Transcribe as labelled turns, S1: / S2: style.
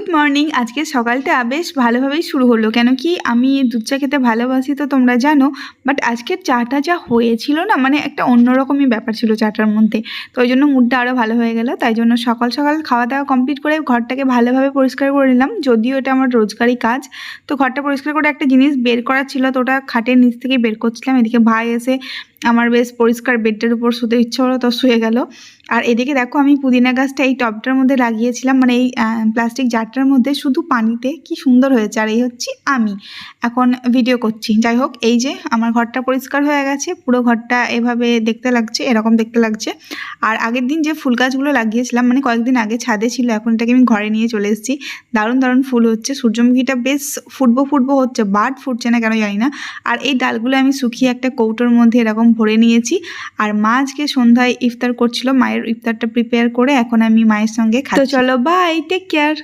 S1: Good morning আজকে সকালটা বেশ ভালোভাবেই শুরু হলো। কেন কি আমি দুধ চা খেতে ভালোবাসি তো তোমরা জানো বাট আজকের চাটা যা হয়েছিল না মানে একটা অন্যরকমই ব্যাপার ছিল চাটার মধ্যে। তো ওই জন্য মুডটা আরও ভালো হয়ে গেল। তাই জন্য সকাল সকাল খাওয়া দাওয়া কমপ্লিট করে ঘরটাকে ভালোভাবে পরিষ্কার করে নিলাম। যদিও এটা আমার রোজগারই কাজ। তো ঘরটা পরিষ্কার করে একটা জিনিস বের করার ছিল, তো ওটা খাটের নিচ থেকে বের করছিলাম। এদিকে ভাই এসে আমার বেশ পরিষ্কার বেডটার উপর শুতে ইচ্ছে হলো, তো শুয়ে গেল। আর এদিকে দেখো আমি পুদিনা গাছটা এই টবটার মধ্যে লাগিয়েছিলাম। মানে এই প্লাস্টিক জারটার মধ্যে শুধু পানিতে কি সুন্দর হয়েছে আর এই হচ্ছি আমি। এখন ভিডিও করছি। যাই হোক এই যে আমার ঘরটা পরিষ্কার হয়ে গেছে, পুরো ঘরটা এভাবে দেখতে লাগছে, এরকম দেখতে লাগছে। আর আগের দিন যে ফুল গাছগুলো লাগিয়েছিলাম মানে কয়েকদিন আগে ছাদে ছিল, এখন এটাকে আমি ঘরে নিয়ে চলে এসেছি। দারুণ দারুণ ফুল হচ্ছে। সূর্যমুখীটা বেশ ফুটবো ফুটবো হচ্ছে বাট ফুটছে না কেন জানি না। আর এই ডালগুলো আমি শুকিয়ে একটা কৌটোর মধ্যে এরকম ভরে নিয়েছি। আর মা আজকে সন্ধ্যায় ইফতার করছিল, মায়ের ইফতারটা প্রিপেয়ার করে এখন আমি মায়ের সঙ্গে খাচ্ছি। তো চলো বাই টেক কেয়ার